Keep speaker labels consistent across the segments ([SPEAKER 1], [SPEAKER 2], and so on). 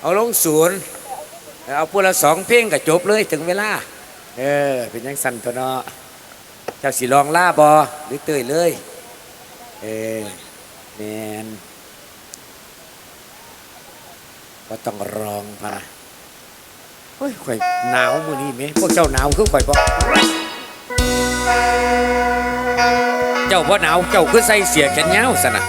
[SPEAKER 1] เอาลงศูนย์เอาพูละสองเพลงก็จบเลยถึงเวลา เออ เป็นยังสั่นตัวเนาะเจ้าสิลองล่าบอหรือเตยเลย เออแมนก็ต้องรองพะนะเฮ้ยข่อยหนาวมือนี้ไหมพวกเจ้าหนาวคือข่อยบ่เจ้าบ่หนาวเจ้าคือใส่เสียแขนยาวสนะ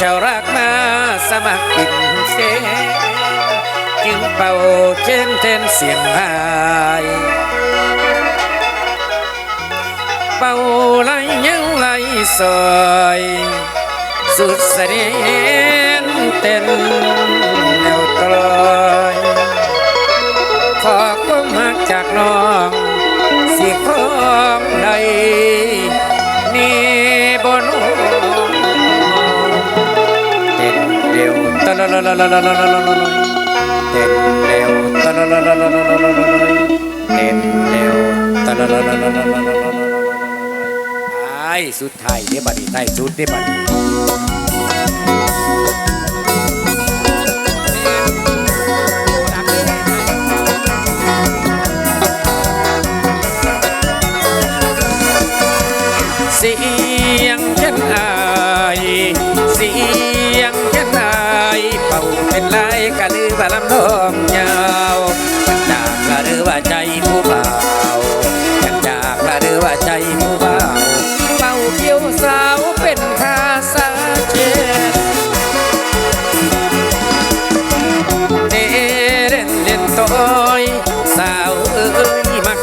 [SPEAKER 1] เจ้ารักมาสมัครกินเสจึงเป่าเค้นเทนเสียงหายเป่าไหลยังไหลซอยสุดเสด็จเต้นแนวตลอยขอความหักจากน้องสิของใด เต้นเร็วเต้นเร็วเต้นเร็วเต้นเร็วไอ้สุดท้ายเดี๋ยวบัดนี้ไอ้สุดเดี๋ยวบัดนี้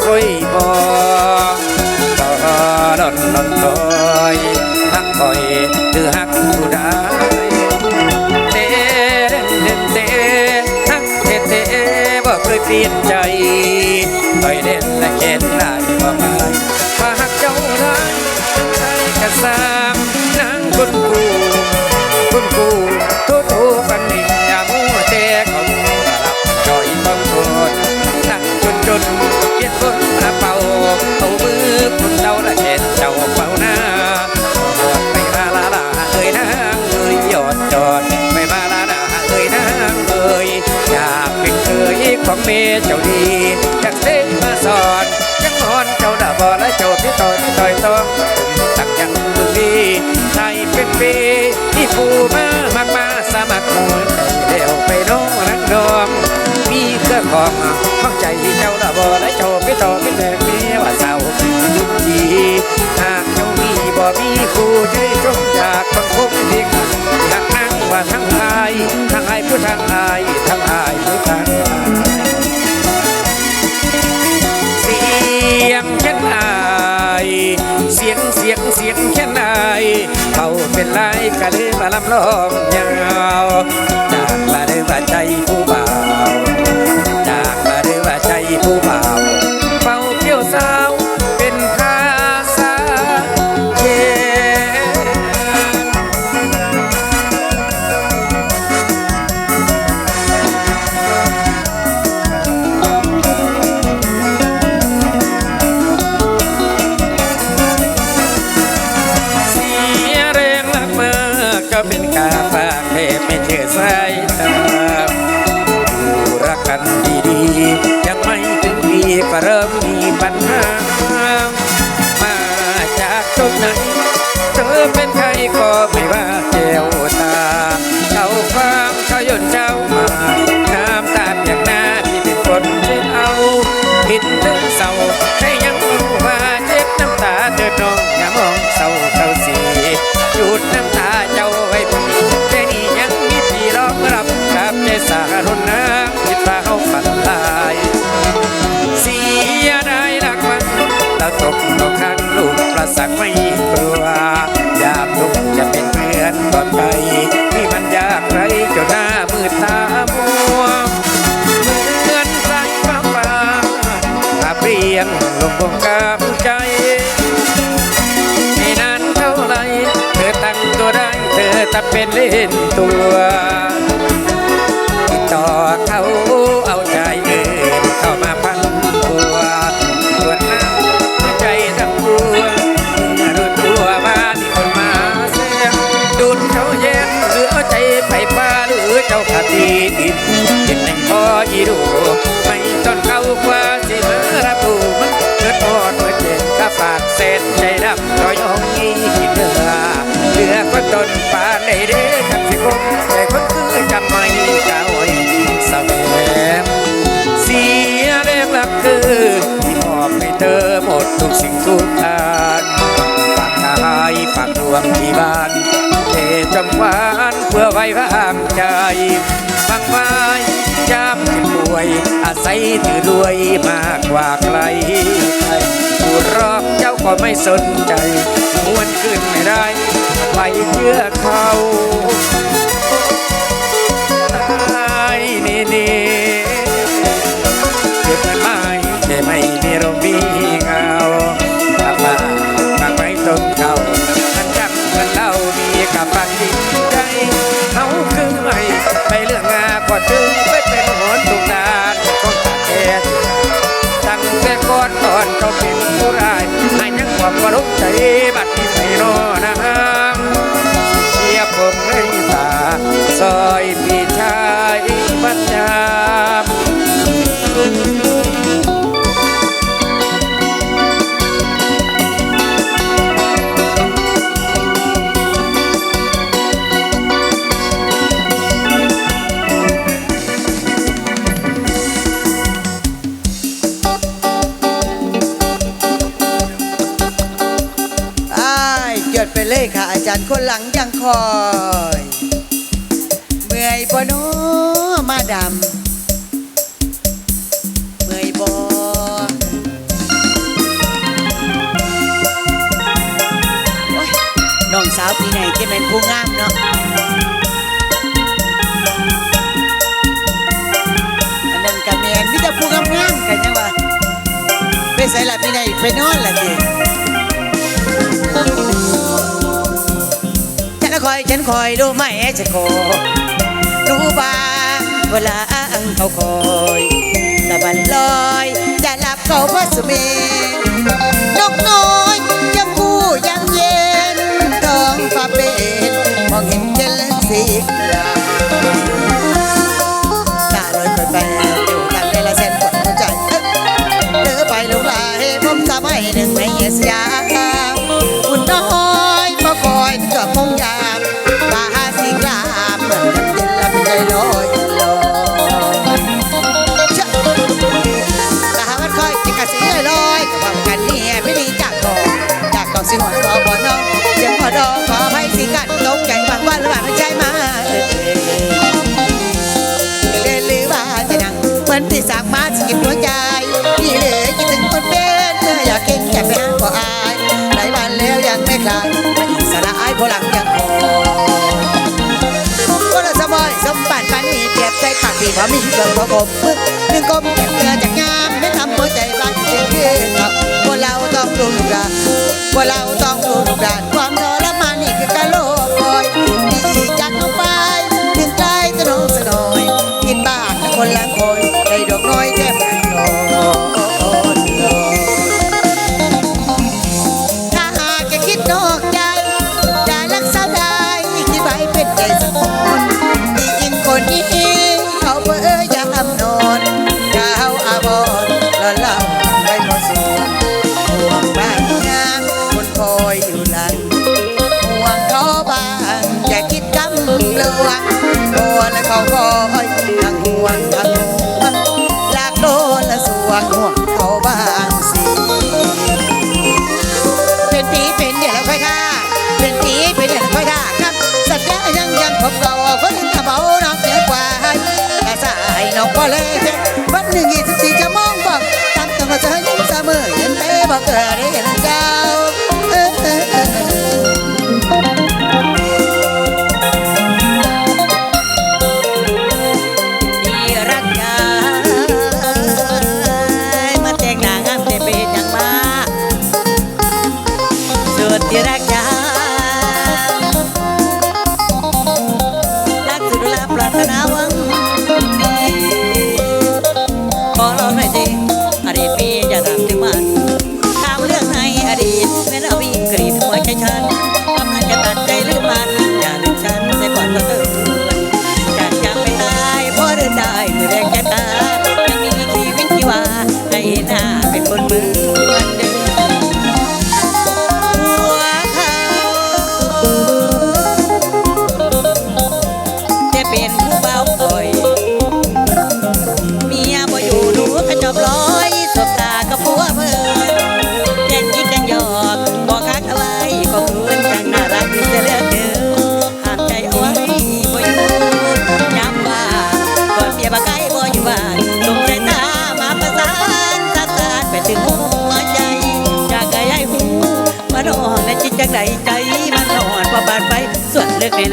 [SPEAKER 1] ยมาคอยบอกตอนอนดอนถอยหักคอยหรือหักผู้ใดเตเด่นเตหักเตเตบ่เคยเปลี่ยนใจคอยเด่นและเข็นหน้า ของเมเจ้าดีอยากเล่นมาสอนยังนอนเจ้าด่าบอและโจทย์ที่ต่อยที่ต่อยต้องตักยังมือดีไทยเป็นปีที่ผู้มามากมาสมัครมูลเดี๋ยวไปโน้นังดอมมีเครื่องของเข้าใจเจ้าละบ่และโจไปต่อไปแต่เมีว่าเศร้าทีหากเจ้ามีบ่มีคู่ช่วยจงจากบังคม ผิดเรื่องเศร้าให้ยังรู้ว่าเจ็บน้ำตาเดินน้องอย่ามองเศร้าเศร้าสีหยุดน้ำตาเจ้าไว้พี่แค่นี้ยังมีพี่รองรับกับใจสารุณน้ำคิดว่าเขาฝันลายเสียดายรักมันเราตกตกข้างลูกประสักไม่กลัว เธอจะเป็นเล่นตัว ในเด้กันสิคงแต่คนคือจำไม่เก่าอีสะแวมเสียแรงหลักคือที่มอบให้เธอหมดทุกสิ่งทุกอย่างฝากกายฝากดวงที่บ้านเทจำหวานเพื่อไว้วางใจบางไม้ยามเจ็บป่วย อาศัยถือรวยมากกว่าใครผู้รอกเจ้าก็ไม่สนใจมวนขึ้นไม่ได้ ไปเชื่อเขาาวปี
[SPEAKER 2] ไหนจะเป็นผู้งามเนาะอันนั้นกะแมนมิจะผู้งามงามกันยังวะไปใส่ละปีไหนไปนอนละดิฉันคอยฉันคอยรู้ไหมจะขอรู้บ้างเวลาเขาคอยตะวันลอยจะหลับเขาพัสเมนกน้อย เจลสีลาตาลอยคอยไปอยู่กันในละเส้นปวดหัวใจเดินไปลงลายผมสมัยหนึ่งในสยาคุณน้อง มือนที่สามาสกิดหัวใจพี่เหลือคิดถึงคนเป็นเมื่ออยากเก่งอยากไปหาก็อายหลายวันแล้วยังไม่คลายมาอิสระอายพลังยังคอยก็ละสบายสมบัติปันมีเปรียบใจปากพี่พอมีเกิดพอผมมึกหนึ่งกลมแก่เกลือจากงามไม่ทำหัวใจบ้านเสียงขึ้นครับพวกเราต้องดูลูกดานพวกเราต้องดูลูกดานความทรมานนี่คือการโลกคอยดีจากน้องไปถึงใกล้ตะน้องสนอยกินบ้านคนละคน ยังยังพบเก่าคนหนึ่งกระเป๋าน้องเหนือกว่าให้กระสายน้องก็เลยเพชรวันหนึ่งยี่สิบสี่จะมองบอกตามต้องก็จะยิ้มเสมอเห็นเต้บอกเกิดได้
[SPEAKER 3] Now I'm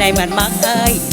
[SPEAKER 3] ในหมันมักเอ้ย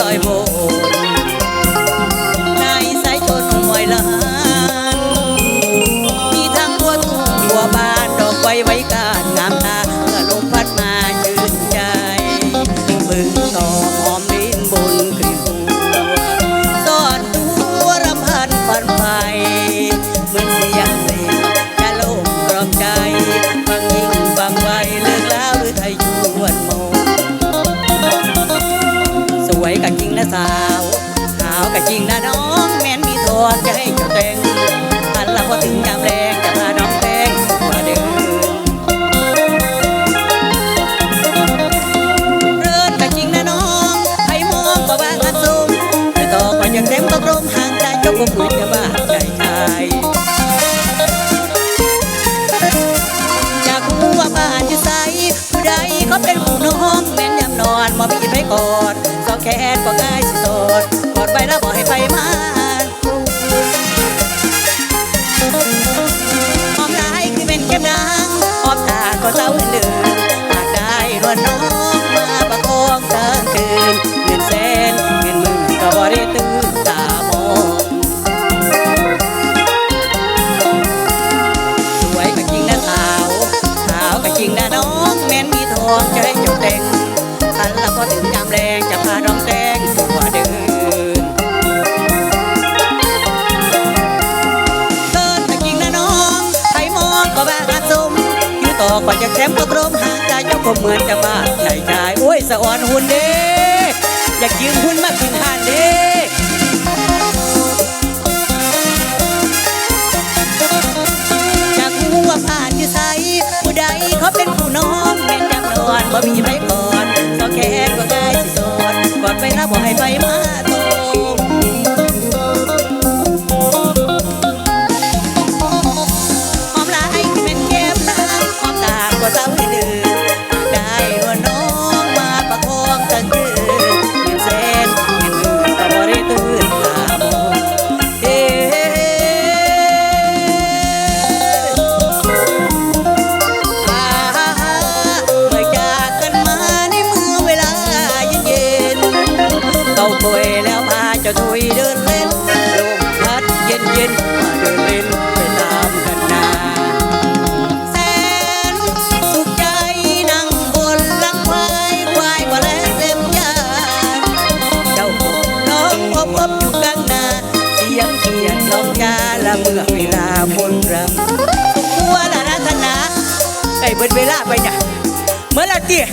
[SPEAKER 3] I'm old. ก่อนจะแคมก็ตรมหางใจเจ้าก็เหมือนจะบ้าใจชายโอ้ยสะอ่อนหุ่นเด้อยากยืมหุ่นมาขึ้นหานเด้อยากรู้ว่าผ่านอยู่ไสผู้ใดเขาเป็นผู้น้องเป็นจำนวนบ่มีไปก่อนสอแค่ก็ง่ายสิโสดก่อนไปรับบ่ให้ไปมา ยาละเมื่อเวลาฝนรำตัวละรัตนาไอ้เบิดเวลาไปจ้ะเมื่อละเตี้ย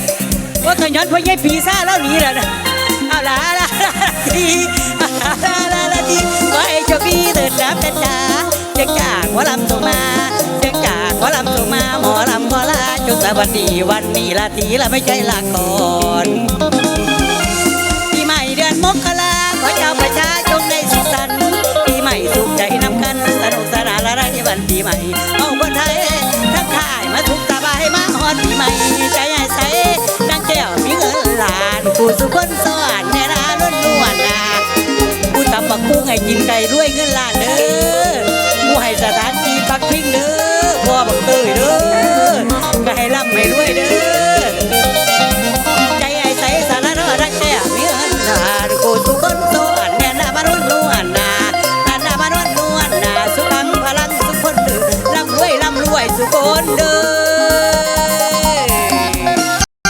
[SPEAKER 3] ว่าขยันพ่อใหญ่ปีซ่าแล้วหนีแล้วนะเอาละละละทีละละละทีขอให้โชคดีเดินน้ำกันจ้าเจังจากหมอลำส่งมาเจังจากหมอลำส่งมาหมอลำขอลาจงสวัสดีวันนี้ละทีละไม่ใช่ละก่อนปีใหม่เดือนมกราขอเจ้าประชาชนได้สุขสันต์ปีใหม่สุานละไรวันปีใหม่ เอาคนไทยทั้งข่ายมาทุกสบายมาฮอดปีใหม่ใจใหญ่ใสดังแก้วมีเงินล้านผู้สุคนสวรรค์เน่นาล้นล้วนนาผู้ตำบักคู่ไงกินไก่